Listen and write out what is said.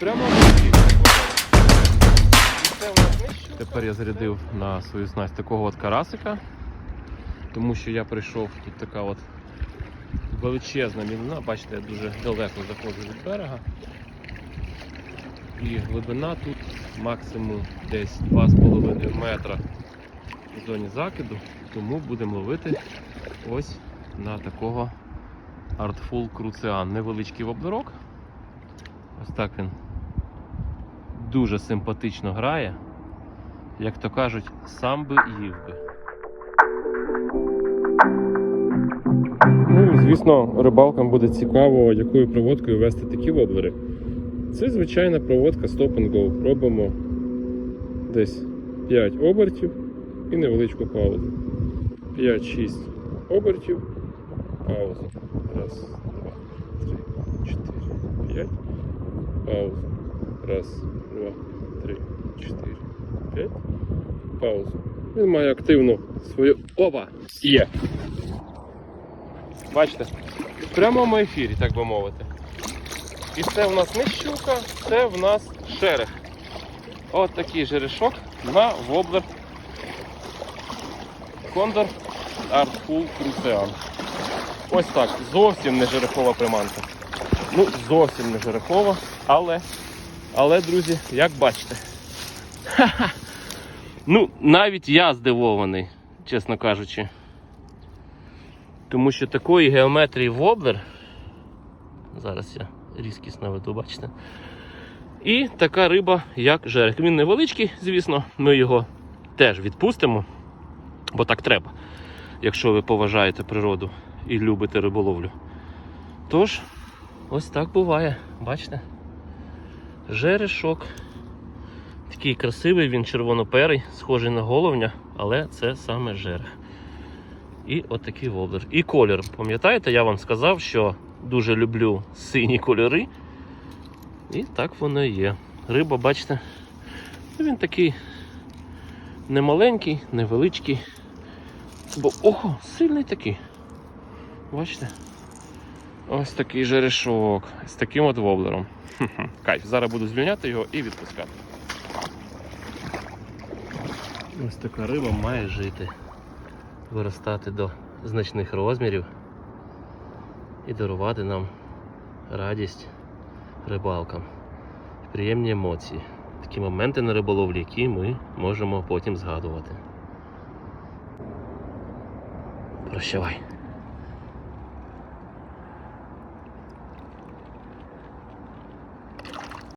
Прямо Тепер я зарядив на свою снасть такого от карасика, тому що я прийшов, тут така от величезна мілина, бачите, я дуже далеко заходжу від берега. І глибина тут максимум десь 2,5 метра в зоні закиду, тому будемо ловити ось на такого Artful Crucian. Невеличкий воблерок. Ось так він дуже симпатично грає. Як то кажуть, сам би їв би. Ну, звісно, рибалкам буде цікаво, якою проводкою вести такі воблери. Це звичайна проводка Stop and Go. Робимо десь 5 обертів і невеличку паузу. 5-6 обертів, пауза. Раз, два, три, чотири, п'ять. Пауза. Раз, два, три, чотири, п'ять. Пауза. Він має активну свою. Опа! Є! Бачите? В прямому ефірі, так би мовити. І це в нас не щука, це в нас шерех. От такий жерешок на воблер Кондор Artful Crucian. Ось так, зовсім не жерехова приманка. Ну, зовсім не жерехова, але, але, друзі, як бачите. Ха-ха. Ну, навіть я здивований, чесно кажучи. Тому що такої геометрії воблер. Зараз я різкість наведу, бачите. І така риба, як жерех. Він невеличкий, звісно, ми його теж відпустимо, бо так треба, якщо ви поважаєте природу і любите риболовлю. Тож, ось так буває, бачите? Жерешок. Такий красивий, він червоноперий, схожий на головня, але це саме жерех. І отакий воблер. І колір. Пам'ятаєте, я вам сказав, що дуже люблю сині кольори. І так воно і є. Риба, бачите, він такий немаленький, невеличкий. Бо ого, сильний такий. Бачите? Ось такий жерешок з таким от воблером. Кайф. Зараз буду звільняти його і відпускати. Ось така риба має жити, виростати до значних розмірів і дарувати нам радість рибалкам, приємні емоції. Такі моменти на риболовлі, які ми можемо потім згадувати. Прощавай.